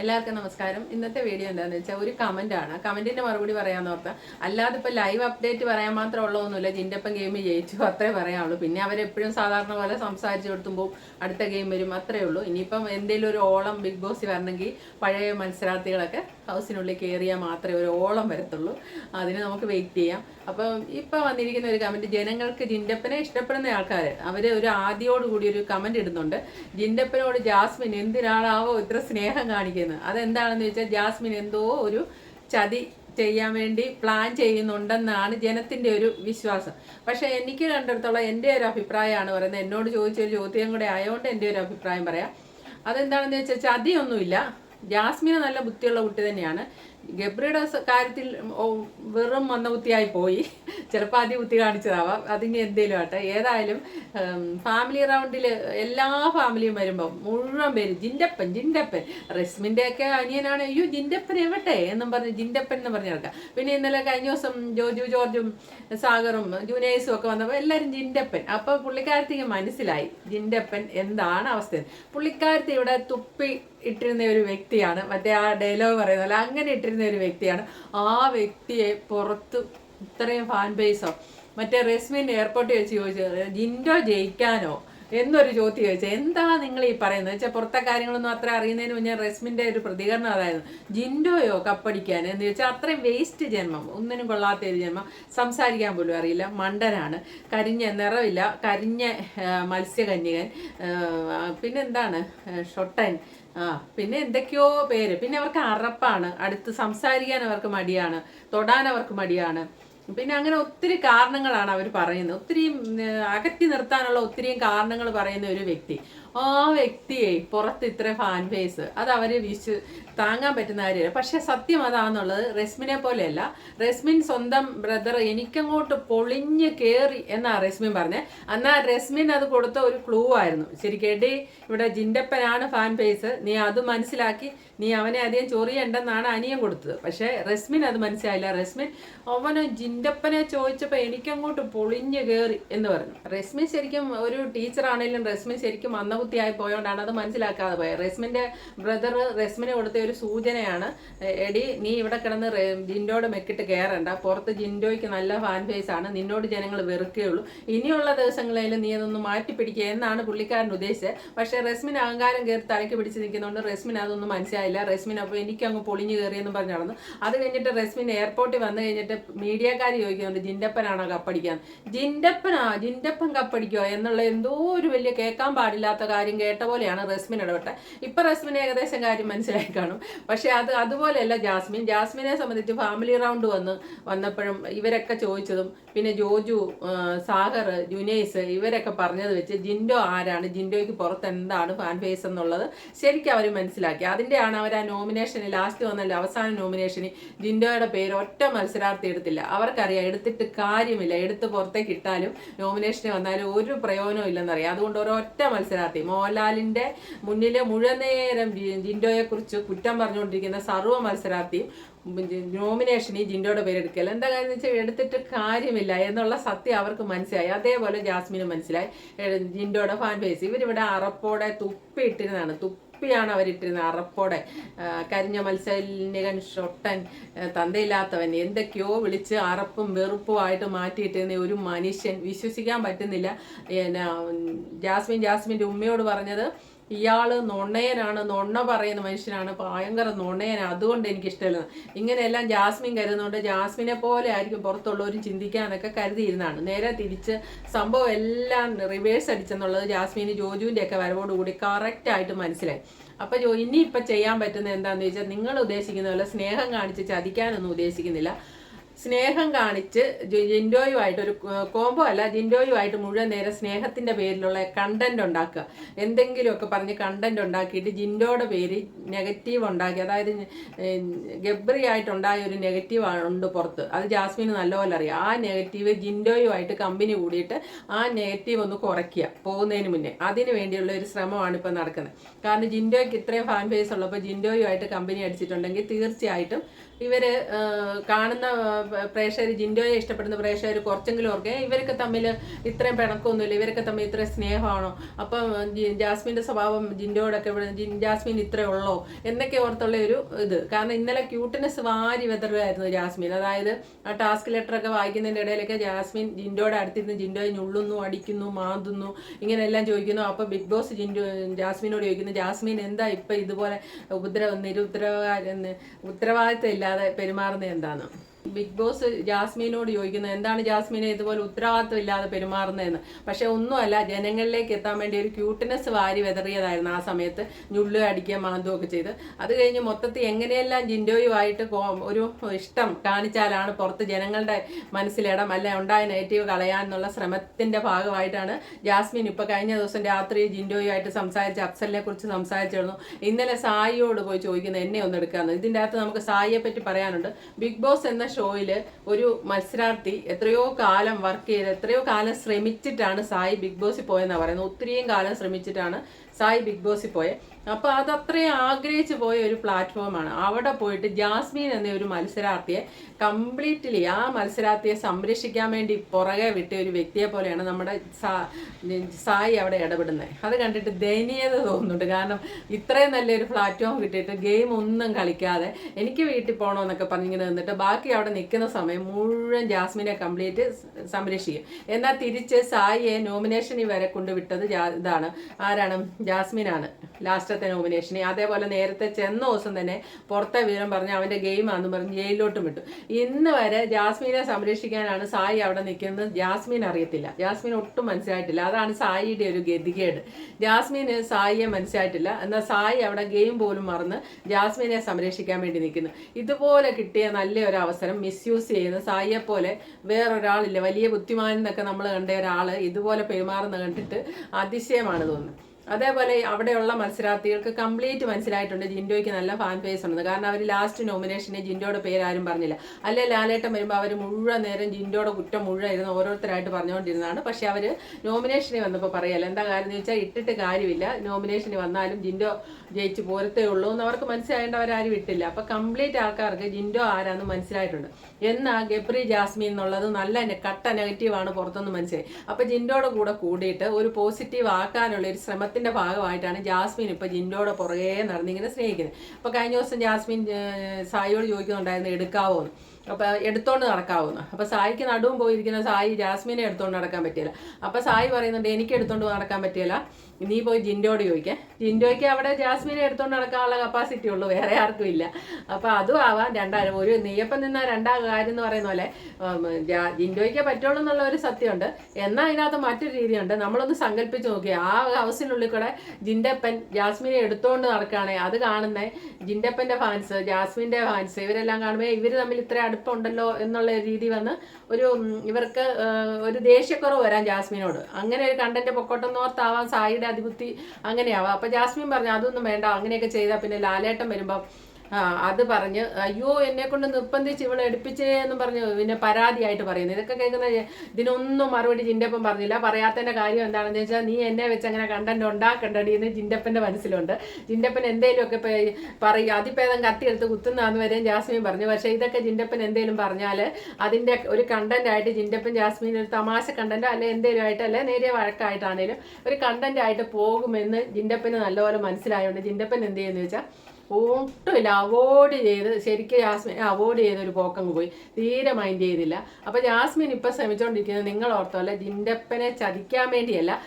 എല്ലാവർക്കും നമസ്കാരം. ഇന്നത്തെ വീഡിയോ എന്താണെന്ന് വെച്ചാൽ ഒരു കമന്റ് ആണ്. കമന്റിന്റെ മറുപടി പറയാമെന്ന് ഓർത്ത. അല്ലാതെ ഇപ്പോൾ ലൈവ് അപ്ഡേറ്റ് പറയാൻ മാത്രം ഉള്ളതൊന്നുമില്ല. ജിന്റെപ്പം ഗെയിം ജയിച്ചു അത്രേ പറയാനുള്ളൂ പിന്നെ അവരെപ്പോഴും സാധാരണ പോലെ സംസാരിച്ചു കൊടുത്തുമ്പോൾ അടുത്ത ഗെയിം വരും അത്രേ ഉള്ളൂ. ഇനിയിപ്പം എന്തെങ്കിലും ഒരു ഓളം ബിഗ് ബോസ് വരണമെങ്കിൽ പഴയ മത്സരാർത്ഥികളൊക്കെ ഹൗസിനുള്ളിൽ കയറിയാൽ മാത്രമേ ഒരു ഓളം വരത്തുള്ളൂ. അതിന് നമുക്ക് വെയിറ്റ് ചെയ്യാം. അപ്പം ഇപ്പോൾ വന്നിരിക്കുന്ന ഒരു കമന്റ് ജനങ്ങൾക്ക് ജിൻഡപ്പനെ ഇഷ്ടപ്പെടുന്ന ആൾക്കാർ അവർ ഒരു ആദ്യോടുകൂടി ഒരു കമന്റ് ഇടുന്നുണ്ട്. ജിൻഡപ്പനോട് ജാസ്മിൻ എന്തിനാണാവോ ഇത്ര സ്നേഹം കാണിക്കുന്നത്? അതെന്താണെന്ന് വെച്ചാൽ ജാസ്മിൻ എന്തോ ഒരു ചതി ചെയ്യാൻ വേണ്ടി പ്ലാൻ ചെയ്യുന്നുണ്ടെന്നാണ് ജനത്തിന്റെ ഒരു വിശ്വാസം. പക്ഷേ എനിക്ക് കണ്ടിടത്തോളം എന്റെ ഒരു അഭിപ്രായമാണ് പറയുന്നത്. എന്നോട് ചോദിച്ച ഒരു ചോദ്യം കൂടെ ആയതുകൊണ്ട് എന്റെ ഒരു അഭിപ്രായം പറയാം. അതെന്താണെന്ന് വെച്ചാൽ ചതിയൊന്നുമില്ല. ജാസ്മിന് നല്ല ബുദ്ധിയുള്ള കുട്ടി തന്നെയാണ്. ഗബ്രിയുടെ കാര്യത്തിൽ വെറും വന്ന ബുദ്ധിയായി പോയി. ചിലപ്പോൾ ആദ്യം ബുദ്ധി കാണിച്ചതാവാം. അതിന് എന്തേലും ആട്ടെ. ഏതായാലും ഫാമിലി റൗണ്ടിൽ എല്ലാ ഫാമിലിയും വരുമ്പോൾ മുഴുവൻ പേര് ജിന്റപ്പൻ ജിന്റപ്പൻ റെസ്മിന്റെയൊക്കെ അനിയനാണ്. അയ്യോ ജിന്റപ്പൻ എവട്ടെ എന്നും പറഞ്ഞ് ജിന്റപ്പൻ എന്ന് പറഞ്ഞ് നടക്കാം. പിന്നെ ഇന്നലെ കഴിഞ്ഞ ദിവസം ജോജു ജോർജും സാഗറും ജൂനേഴ്സും ഒക്കെ വന്നപ്പോൾ എല്ലാവരും ജിന്റപ്പൻ അപ്പോൾ പുള്ളിക്കാരത്തേക്ക് മനസ്സിലായി ജിന്റപ്പൻ എന്താണ് അവസ്ഥ പുള്ളിക്കാരത്തി ഇവിടെ തുപ്പി ഇട്ടിരുന്ന ഒരു വ്യക്തിയാണ്. മറ്റേ ആ ഡയലോഗ് പറയുന്ന പോലെ അങ്ങനെ ഇട്ടിരുന്ന ഒരു വ്യക്തിയാണ്. ആ വ്യക്തിയെ പുറത്ത് ഇത്രയും ഫാൻ ബേസോ മറ്റേ റെസ്മിൻ എയർപോർട്ടിൽ വെച്ച് ചോദിച്ചത് ജിൻഡോ ജയിക്കാനോ എന്നൊരു ചോദ്യം ചോദിച്ചത് എന്താ നിങ്ങൾ ഈ പറയുന്നത്? വെച്ചാൽ പുറത്തെ കാര്യങ്ങളൊന്നും അത്ര അറിയുന്നതിന് മുന്നേ റെസ്മിന്റെ ഒരു പ്രതികരണം അതായിരുന്നു ജിൻഡോയോ കപ്പടിക്കാൻ എന്ന് ചോദിച്ചാൽ അത്രയും വേസ്റ്റ് ജന്മം ഒന്നിനും കൊള്ളാത്ത ഒരു ജന്മം സംസാരിക്കാൻ പോലും അറിയില്ല മണ്ടനാണ് കരിഞ്ഞ നിറവില്ല കരിഞ്ഞ മത്സ്യകന്യകൻ പിന്നെന്താണ് ഷൊട്ടൻ ആ പിന്നെ എന്തൊക്കെയോ പേര്. പിന്നെ അവർക്ക് അറപ്പാണ്. അടുത്ത് സംസാരിക്കാൻ അവർക്ക് മടിയാണ്. തൊടാൻ അവർക്ക് മടിയാണ്. പിന്നെ അങ്ങനെ ഒത്തിരി കാരണങ്ങളാണ് അവർ പറയുന്നത്. ഒത്തിരി അകറ്റി നിർത്താനുള്ള ഒത്തിരിയും കാരണങ്ങൾ പറയുന്ന ഒരു വ്യക്തി. ആ വ്യക്തിയെ പുറത്ത് ഇത്ര ഫാൻ ഫേസ് അത് അവരെ വിശ്വ താങ്ങാൻ പറ്റുന്ന കാര്യമല്ല. പക്ഷെ സത്യം അതാണെന്നുള്ളത് റെസ്മിനെ പോലെയല്ല. റെസ്മിൻ സ്വന്തം ബ്രദർ എനിക്കങ്ങോട്ട് പൊളിഞ്ഞ് കയറി എന്നാ റെസ്മിൻ പറഞ്ഞത് എന്നാ റെസ്മിൻ അത് കൊടുത്ത ഒരു ക്ലൂ ആയിരുന്നു. ശരിക്കേട്ടി ഇവിടെ ജിൻഡപ്പനാണ് ഫാൻ ഫേസ് നീ അത് മനസ്സിലാക്കി. നീ അവനെ അധികം ചൊറിയണ്ടെന്നാണ് അനിയൻ കൊടുത്തത്. പക്ഷേ റെസ്മിൻ അത് മനസ്സിലായില്ല. റെസ്മിൻ അവന് ജിൻഡപ്പനെ ചോദിച്ചപ്പോൾ എനിക്കങ്ങോട്ട് പൊളിഞ്ഞ് കയറി എന്ന് പറഞ്ഞു. റെസ്മിൻ ശരിക്കും ഒരു ടീച്ചറാണെങ്കിലും റെസ്മിൻ ശരിക്കും മന്ദബുദ്ധിയായി പോയോണ്ടാണ് അത് മനസ്സിലാക്കാതെ പോയത് റെസ്മിന്റെ ബ്രദർ റെസ്മിന് കൊടുത്ത ഒരു സൂചനയാണ് എടി നീ ഇവിടെ കിടന്ന് ജിൻഡോയുടെ മെക്കിട്ട് കയറണ്ട പുറത്ത് ജിൻഡോയ്ക്ക് നല്ല ഫാൻ ഫേസ് ആണ്. നിന്നോട് ജനങ്ങൾ വെറുക്കുകയുള്ളൂ ഇനിയുള്ള ദിവസങ്ങളിൽ നീ അതൊന്ന് മാറ്റി പിടിക്കുക എന്നാണ് പുള്ളിക്കാരൻ ഉദ്ദേശിച്ചത്. പക്ഷേ റെസ്മിൻ അഹങ്കാരം കയറി തലയ്ക്ക് പിടിച്ച് നിൽക്കുന്നതുകൊണ്ട് റെസ്മിൻ അതൊന്നും മനസ്സിലായില്ല. റെസ്മിൻ അപ്പോൾ എനിക്ക് അങ്ങ് പൊളിഞ്ഞു കയറിയെന്നും പറഞ്ഞ് നടന്നു. അത് കഴിഞ്ഞിട്ട് റെസ്മിൻ എയർപോർട്ടിൽ വന്നു കഴിഞ്ഞിട്ട് മീഡിയക്കാർ ചോദിക്കുന്നുണ്ട് ജിൻഡപ്പനാണോ കപ്പടിക്കാൻ? ജിൻഡപ്പനാ ജിൻഡപ്പൻ കപ്പടിക്കോ എന്നുള്ള എന്തോ ഒരു വലിയ കേൾക്കാൻ പാടില്ലാത്ത കാര്യം കേട്ട പോലെയാണ് റസ്മിൻ ഇടപെട്ട ഇപ്പൊ റസ്മിന് ഏകദേശം കാര്യം മനസ്സിലായി കാണും. പക്ഷെ അത് അതുപോലെയല്ല ജാസ്മിൻ. ജാസ്മിനെ സംബന്ധിച്ച് ഫാമിലി റൗണ്ട് വന്ന് വന്നപ്പോഴും ഇവരൊക്കെ ചോദിച്ചതും പിന്നെ ജോജു സാഗർ ജുനൈസ് ഇവരൊക്കെ പറഞ്ഞത് വെച്ച് ജിൻഡോ ആരാണ്? ജിൻഡോയ്ക്ക് പുറത്ത് എന്താണ് ഫാൻ ഫേസ് എന്നുള്ളത് ശരിക്കും അവർ മനസ്സിലാക്കി. അതിന്റെയാണ് അവർ ആ നോമിനേഷന് ലാസ്റ്റ് വന്നല്ലോ അവസാന നോമിനേഷന് ജിൻഡോയുടെ പേര് ഒറ്റ മത്സരാർത്ഥി എടുത്തില്ല. അവർക്കറിയാം എടുത്തിട്ട് കാര്യമില്ല. എടുത്ത് പുറത്തേക്ക് ഇട്ടാലും നോമിനേഷന് വന്നാലും ഒരു പ്രയോജനവും ഇല്ലെന്നറിയാം. അതുകൊണ്ട് ഒരൊറ്റ മത്സരാർത്ഥി മോഹൻലാലിന്റെ മുന്നിലെ മുഴുവൻ ജിൻഡോയെ കുറിച്ച് കുറ്റം പറഞ്ഞുകൊണ്ടിരിക്കുന്ന സർവ മത്സരാർത്ഥിയും ഈ ജിൻഡോയുടെ പേരെടുക്കൽ എന്താ കാര്യം വെച്ചാൽ എടുത്തിട്ട് കാര്യമില്ല എന്നുള്ള സത്യം അവർക്ക് മനസ്സിലായി. അതേപോലെ ജാസ്മിന് മനസ്സിലായി. ജിൻഡോയുടെ ഫാൻ ബേസ് ഇവരിവിടെ അറപ്പോടെ തുപ്പി ഇട്ടിരുന്നതാണ്. തുപ്പിയാണ് അവരിട്ടിരുന്നത്. അറപ്പോടെ കരിഞ്ഞ മത്സരനികൻ ഷൊട്ടൻ തന്തയില്ലാത്തവൻ എന്തൊക്കെയോ വിളിച്ച് അറപ്പും വെറുപ്പുമായിട്ട് മാറ്റിയിട്ടിരുന്ന ഒരു മനുഷ്യൻ. വിശ്വസിക്കാൻ പറ്റുന്നില്ല. ജാസ്മിൻ ജാസ്മിന്റെ ഉമ്മയോട് പറഞ്ഞത് ഇയാൾ നൊണ്ണയനാണ് നൊണ്ണ പറയുന്ന മനുഷ്യനാണ് ഭയങ്കര നൊണ്ണയനാണ് അതുകൊണ്ട് എനിക്ക് ഇഷ്ടമല്ല ഇങ്ങനെയെല്ലാം ജാസ്മിൻ കരുതുന്നുണ്ട്. ജാസ്മിനെ പോലെ ആയിരിക്കും പുറത്തുള്ളവരും ചിന്തിക്കാനൊക്കെ കരുതിയിരുന്നാണ് നേരെ തിരിച്ച് സംഭവം എല്ലാം റിവേഴ്സ് അടിച്ചെന്നുള്ളത് ജാസ്മിന് ജോജുവിന്റെ ഒക്കെ വരവോടുകൂടി കറക്റ്റായിട്ട് മനസ്സിലായി. അപ്പോൾ ജോ ഇനി ഇപ്പം ചെയ്യാൻ പറ്റുന്ന എന്താണെന്ന് വെച്ചാൽ നിങ്ങൾ ഉദ്ദേശിക്കുന്ന പോലെ സ്നേഹം കാണിച്ച് ചതിക്കാനൊന്നും ഉദ്ദേശിക്കുന്നില്ല. സ്നേഹം കാണിച്ച് ജിൻഡോയുമായിട്ട് ഒരു കോംബോ അല്ല ജിൻഡോയുമായിട്ട് മുഴുവൻ നേരം സ്നേഹത്തിന്റെ പേരിലുള്ള കണ്ടന്റ് ഉണ്ടാക്കുക. എന്തെങ്കിലുമൊക്കെ പറഞ്ഞ് കണ്ടന്റ് ഉണ്ടാക്കിയിട്ട് ജിൻഡോയുടെ പേര് നെഗറ്റീവ് ഉണ്ടാക്കി. അതായത് ഗബ്രി ആയിട്ടുണ്ടായ ഒരു നെഗറ്റീവ് ഉണ്ട് പുറത്ത്. അത് ജാസ്മിന് നല്ലപോലെ അറിയാം. ആ നെഗറ്റീവ് ജിൻഡോയുമായിട്ട് കമ്പനി കൂടിയിട്ട് ആ നെഗറ്റീവ് ഒന്ന് കുറയ്ക്കുക പോകുന്നതിന് മുന്നേ. അതിന് വേണ്ടിയുള്ള ഒരു ശ്രമമാണ് ഇപ്പോൾ നടക്കുന്നത്. കാരണം ജിൻഡോയ്ക്ക് ഇത്രയും ഫാൻ ബേസ് ഉള്ളപ്പോൾ ജിൻഡോയുമായിട്ട് കമ്പനി അടിച്ചിട്ടുണ്ടെങ്കിൽ തീർച്ചയായിട്ടും ഇവർ ആ, കാണുന്ന പ്രേക്ഷകർ ജിൻഡോയെ ഇഷ്ടപ്പെടുന്ന പ്രേക്ഷകർ കുറച്ചെങ്കിലും ഓർക്കെ ഇവരൊക്കെ തമ്മിൽ ഇത്രയും പിണക്കമൊന്നുമില്ല ഇവരൊക്കെ തമ്മിൽ ഇത്രയും സ്നേഹമാണോ? അപ്പം ജാസ്മിന്റെ സ്വഭാവം ജിൻഡോയോടൊക്കെ ജാസ്മിൻ ഇത്രേ ഉള്ളോ? എന്നൊക്കെ ഓർത്തുള്ള ഒരു ഇത്. കാരണം ഇന്നലെ ക്യൂട്ട്നെസ് വാരി വെതറുകയായിരുന്നു ജാസ്മിൻ. അതായത് ആ ടാസ്ക് ലെറ്ററൊക്കെ വായിക്കുന്നതിന്റെ ഇടയിലൊക്കെ ജാസ്മിൻ ജിൻഡോയുടെ അടുത്തിരുന്ന് ജിൻഡോയെ ഞുള്ളുന്നു അടിക്കുന്നു മാന്തുന്നു ഇങ്ങനെയെല്ലാം ചോദിക്കുന്നു. അപ്പോൾ ബിഗ് ബോസ് ജിൻഡോ ജാസ്മിനോട് ചോദിക്കുന്നു ജാസ്മിൻ എന്താ ഇപ്പം ഇതുപോലെ ഉപദ്രവ നിരുത്തരവാ ഉത്തരവാദിത്തം ഇല്ലാതെ പെരുമാറുന്നത് എന്താണ് ബിഗ് ബോസ് ജാസ്മീനോട് ചോദിക്കുന്നത് എന്താണ് ജാസ്മീനെ ഇതുപോലെ ഉത്തരവാദിത്വം ഇല്ലാതെ പെരുമാറുന്നതെന്ന്? പക്ഷെ ഒന്നുമല്ല ജനങ്ങളിലേക്ക് എത്താൻ വേണ്ടി ഒരു ക്യൂട്ട്നെസ് വാരി വെതറിയതായിരുന്നു ആ സമയത്ത്. ഞുള്ളു അടിക്കുക മാന്തുമൊക്കെ ചെയ്ത്. അത് കഴിഞ്ഞ് മൊത്തത്തിൽ എങ്ങനെയെല്ലാം ജിൻഡോയുമായിട്ട് ഒരു ഇഷ്ടം കാണിച്ചാലാണ് പുറത്ത് ജനങ്ങളുടെ മനസ്സിലിടം അല്ലെ ഉണ്ടായ നെഗറ്റീവ് കളയാനുള്ള ശ്രമത്തിന്റെ ഭാഗമായിട്ടാണ് ജാസ്മിൻ ഇപ്പൊ കഴിഞ്ഞ ദിവസം രാത്രി ജിൻഡോയുമായിട്ട് സംസാരിച്ച് അഫ്സലിനെ കുറിച്ച് സംസാരിച്ചിരുന്നു. ഇന്നലെ സായിയോട് പോയി ചോദിക്കുന്നത് എന്നെ ഒന്ന് എടുക്കാന്ന്? ഇതിന്റെ അകത്ത് നമുക്ക് സായിയെ പറ്റി പറയാനുണ്ട്. ബിഗ് ബോസ് എന്ന ഷോയിൽ ഒരു മത്സരാർത്ഥി എത്രയോ കാലം വർക്ക് ചെയ്ത് എത്രയോ കാലം ശ്രമിച്ചിട്ടാണ് സായി ബിഗ് ബോസിൽ പോയെന്നാണ് പറയുന്നത്. ഒത്തിരിയും കാലം ശ്രമിച്ചിട്ടാണ് സായി ബിഗ് ബോസിൽ പോയത് അപ്പോൾ അത് അത്രയും ആഗ്രഹിച്ചു പോയ ഒരു പ്ലാറ്റ്ഫോമാണ്. അവിടെ പോയിട്ട് ജാസ്മീൻ എന്ന ഒരു മത്സരാർത്ഥിയെ കംപ്ലീറ്റ്ലി ആ മത്സരാർത്ഥിയെ സംരക്ഷിക്കാൻ വേണ്ടി പുറകെ വിട്ട ഒരു വ്യക്തിയെ പോലെയാണ് നമ്മുടെ സായി അവിടെ ഇടപെടുന്നത്. അത് കണ്ടിട്ട് ദയനീയത തോന്നുന്നുണ്ട്. കാരണം ഇത്രയും നല്ലൊരു പ്ലാറ്റ്ഫോം കിട്ടിയിട്ട് ഗെയിം ഒന്നും കളിക്കാതെ എനിക്ക് വീട്ടിൽ പോകണമെന്നൊക്കെ പറഞ്ഞിങ്ങനെ നിന്നിട്ട് ബാക്കി അവിടെ നിൽക്കുന്ന സമയം മുഴുവൻ ജാസ്മിനെ കംപ്ലീറ്റ് സംരക്ഷിക്കും. എന്നാൽ തിരിച്ച് സായിയെ നോമിനേഷനിൽ വരെ കൊണ്ടുവിട്ടത് ഇതാണ്. ആരാണ്? ജാസ്മിനാണ്. ലാസ്റ്റത്തെ നോമിനേഷനെ അതേപോലെ നേരത്തെ ചെന്ന ദിവസം തന്നെ പുറത്തെ വിവരം പറഞ്ഞ് അവന്റെ ഗെയിമാണെന്ന് പറഞ്ഞ് ജയിലിലോട്ടും വിട്ടു. ഇന്ന് വരെ ജാസ്മിനെ സംരക്ഷിക്കാനാണ് സായി അവിടെ നിൽക്കുന്നത്. ജാസ്മീൻ അറിയത്തില്ല. ജാസ്മിൻ ഒട്ടും മനസ്സിലായിട്ടില്ല. അതാണ് സായിയുടെ ഒരു ഗതികേട്. ജാസ്മീന് സായിയെ മനസ്സിലായിട്ടില്ല. എന്നാൽ സായി അവിടെ ഗെയിം പോലും മറന്ന് ജാസ്മിനെ സംരക്ഷിക്കാൻ വേണ്ടി നിൽക്കുന്നു. ഇതുപോലെ കിട്ടിയ നല്ല ഒരു അവസരം മിസ്യൂസ് ചെയ്യുന്ന സായിയെ പോലെ വേറൊരാളില്ല. വലിയ ബുദ്ധിമാനെന്നൊക്കെ നമ്മൾ കണ്ട ഒരാൾ ഇതുപോലെ പെരുമാറുന്ന കണ്ടിട്ട് അതിശയമാണ് തോന്നുന്നത്. അതേപോലെ അവിടെയുള്ള മത്സരാർത്ഥികൾക്ക് കംപ്ലീറ്റ് മനസ്സിലായിട്ടുണ്ട് ജിൻഡോയ്ക്ക് നല്ല ഫാൻ പേസ് ഉണ്ടെന്ന് കാരണം അവർ ലാസ്റ്റ് നോമിനേഷനെ ജിൻഡോയുടെ പേര് ആരും പറഞ്ഞില്ല. അല്ലെ ലാലേട്ടൻ വരുമ്പോൾ അവർ മുഴുവൻ നേരം ജിൻഡോയുടെ കുറ്റം മുഴുവൻ ഇരുന്ന് ഓരോരുത്തരായിട്ട് പറഞ്ഞുകൊണ്ടിരുന്നതാണ്. പക്ഷെ അവർ നോമിനേഷന് വന്നപ്പോൾ പറയല്ല. എന്താ കാര്യം എന്ന് വെച്ചാൽ ഇട്ടിട്ട് കാര്യമില്ല. നോമിനേഷന് വന്നാലും ജിൻഡോ ജയിച്ച് പോരത്തേ ഉള്ളൂ എന്ന് അവർക്ക് മനസ്സിലായേണ്ട അവരാരും ഇട്ടില്ല. അപ്പൊ കംപ്ലീറ്റ് ആൾക്കാർക്ക് ജിൻഡോ ആരാന്ന് മനസ്സിലായിട്ടുണ്ട്. എന്നാ ഗബ്രി ജാസ്മിൻ എന്നുള്ളത് നല്ല കട്ട നെഗറ്റീവാണ് പുറത്തുനിന്ന് മനസ്സിലായി. അപ്പൊ ജിൻഡോയുടെ കൂടെ കൂടിയിട്ട് ഒരു പോസിറ്റീവ് ആക്കാനുള്ള ഒരു ശ്രമത്തിന്റെ ഭാഗമായിട്ടാണ് ജാസ്മിൻ ഇപ്പൊ ജിൻഡോടെ പുറകെ നടന്നിങ്ങനെ സ്നേഹിക്കുന്നത്. അപ്പോൾ കഴിഞ്ഞ ദിവസം ജാസ്മിൻ സായിയോട് ചോദിക്കുന്നുണ്ടായിരുന്നു എടുക്കാവോ എന്ന് അപ്പൊ എടുത്തോണ്ട് നടക്കാവുന്ന. അപ്പൊ സായിക്ക് നടുവും പോയിരിക്കുന്ന സായി ജാസ്മിനെ എടുത്തോണ്ട് നടക്കാൻ പറ്റിയില്ല. അപ്പോൾ സായി പറയുന്നുണ്ട് എനിക്ക് എടുത്തോണ്ട് നടക്കാൻ പറ്റിയില്ല. നീ പോയി ജിൻഡോട് ചോദിക്കാം. ജിൻഡോയ്ക്ക് അവിടെ ജാസ്മിനെ എടുത്തോണ്ട് നടക്കാനുള്ള കപ്പാസിറ്റി ഉള്ളൂ വേറെ ആർക്കും ഇല്ല. അപ്പോൾ അതും ആവാം രണ്ടായിരം ഒരു നെയ്യപ്പം നിന്ന രണ്ടാം കാര്യം എന്ന് പറയുന്ന പോലെ ജിൻഡോയ്ക്ക് പറ്റുള്ളൂ എന്നുള്ള ഒരു സത്യമുണ്ട്. എന്നാൽ അതിനകത്ത് മറ്റൊരു രീതിയുണ്ട്. നമ്മളൊന്ന് സങ്കല്പിച്ച് നോക്കി. ആ ഹൗസിനുള്ളിൽ കൂടെ ജിൻഡപ്പൻ ജാസ്മിനെ എടുത്തോണ്ട് നടക്കുകയാണെങ്കിൽ അത് കാണുന്ന ജിൻഡപ്പന്റെ ഫാൻസ് ജാസ്മിന്റെ ഫാൻസ് ഇവരെല്ലാം കാണുമ്പോൾ ഇവർ തമ്മിൽ ഇത്ര അടുപ്പമുണ്ടല്ലോ എന്നുള്ള രീതി വന്ന് ഒരു ഇവർക്ക് ഒരു ദേഷ്യക്കുറവ് വരാൻ ജാസ്മിനോട്. അങ്ങനെ ഒരു കണ്ടന്റ് പൊക്കോട്ടം നോർത്താവാം സായിയുടെ അതിബുദ്ധി അങ്ങനെയാവാം. അപ്പൊ ജാസ്മിൻ പറഞ്ഞു അതൊന്നും വേണ്ട അങ്ങനെയൊക്കെ ചെയ്താൽ പിന്നെ ലാലേട്ടൻ വരുമ്പോൾ ആ അത് പറഞ്ഞ് അയ്യോ എന്നെ കൊണ്ട് നിർബന്ധിച്ച് ഇവളെ എടുപ്പിച്ചേ എന്ന് പറഞ്ഞു പിന്നെ പരാതിയായിട്ട് പറയുന്നു. ഇതൊക്കെ കേൾക്കുന്ന ഇതിനൊന്നും മറുപടി ജിൻഡപ്പൻ പറഞ്ഞില്ല. പറയാത്തതിന്റെ കാര്യം എന്താണെന്ന് വെച്ചാൽ നീ എന്നെ വെച്ച് അങ്ങനെ കണ്ടന്റ് ഉണ്ടാക്കണ്ടടി എന്ന് ജിൻഡപ്പന്റെ മനസ്സിലുണ്ട്. ജിൻഡപ്പൻ എന്തെങ്കിലുമൊക്കെ പറയും. അതിപ്പേദം കത്തിയെടുത്ത് കുത്തുന്നതാന്ന് വരെയും ജാസ്മിൻ പറഞ്ഞു. പക്ഷേ ഇതൊക്കെ ജിൻഡപ്പൻ എന്തെങ്കിലും പറഞ്ഞാൽ അതിന്റെ ഒരു കണ്ടന്റ് ആയിട്ട് ജിൻഡപ്പൻ ജാസ്മിൻ ഒരു തമാശ കണ്ടന്റോ അല്ലെ എന്തെങ്കിലും ആയിട്ട് അല്ലെ നേരിയ വഴക്കായിട്ടാണേലും ഒരു കണ്ടന്റ് ആയിട്ട് പോകുമെന്ന് ജിൻഡപ്പന് നല്ലപോലെ മനസ്സിലായതുകൊണ്ട് ജിൻഡപ്പൻ എന്ത് ചെയ്യുന്നു വെച്ചാൽ ഒട്ടുമില്ല. അവോയ്ഡ് ചെയ്ത് ശരിക്കും ജാസ്മിൻ അവോയ്ഡ് ചെയ്ത ചെയ്തൊരു പോക്കങ്ങ് പോയി. തീരെ മൈൻഡ് ചെയ്തില്ല. അപ്പോൾ ജാസ്മിൻ ഇപ്പം ശ്രമിച്ചുകൊണ്ടിരിക്കുന്നത് നിങ്ങൾ ഓർത്തോല്ല ജിൻഡപ്പനെ ചതിക്കാൻ വേണ്ടിയല്ല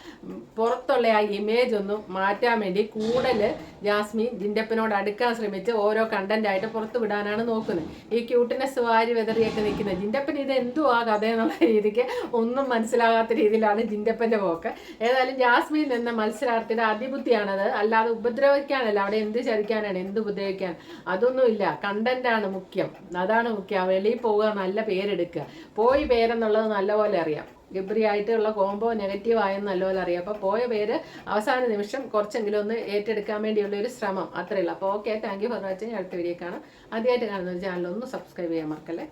പുറത്തുള്ള ആ ഇമേജ് ഒന്ന് മാറ്റാൻ വേണ്ടി കൂടുതൽ ജാസ്മിൻ ജിൻഡപ്പനോട് അടുക്കാൻ ശ്രമിച്ച് ഓരോ കണ്ടന്റായിട്ട് പുറത്ത് വിടാനാണ് നോക്കുന്നത്. ഈ ക്യൂട്ടിനെസ് വാരി വെതറിയൊക്കെ നിൽക്കുന്നത് ജിൻഡപ്പൻ ഇത് എന്തുവാ കഥ എന്നുള്ള രീതിക്ക് ഒന്നും മനസ്സിലാകാത്ത രീതിയിലാണ് ജിൻഡപ്പന്റെ പോക്ക്. ഏതായാലും ജാസ്മിൻ എന്ന മത്സരാർത്ഥിയുടെ അതിബുദ്ധിയാണത്. അല്ലാതെ ഉപദ്രവിക്കാനല്ല. അവിടെ എന്ത് ചതിക്കാനാണ്? എന്ത് ഉപദ്രവിക്കാൻ? അതൊന്നുമില്ല. കണ്ടന്റ് ആണ് മുഖ്യം. അതാണ് മുഖ്യം. വെളിയിൽ പോവുക നല്ല പേരെടുക്കുക. പോയി പേരെന്നുള്ളത് നല്ലപോലെ അറിയാം. ഗബ്രി ആയിട്ടുള്ള കോംബോ നെഗറ്റീവ് ആയെന്ന് നല്ലപോലെ അറിയാം. അപ്പോൾ പോയ പേര് അവസാന നിമിഷം കുറച്ചെങ്കിലും ഒന്ന് ഏറ്റെടുക്കാൻ വേണ്ടിയുള്ള ഒരു ശ്രമം. അത്രയുള്ളൂ അപ്പോൾ okay thank you for watching അടുത്ത വീഡിയോ കാണാം. ആദ്യമായിട്ട് കാണുന്ന ചാനൽ ഒന്ന് സബ്സ്ക്രൈബ് ചെയ്യാൻ മറക്കല്ലേ?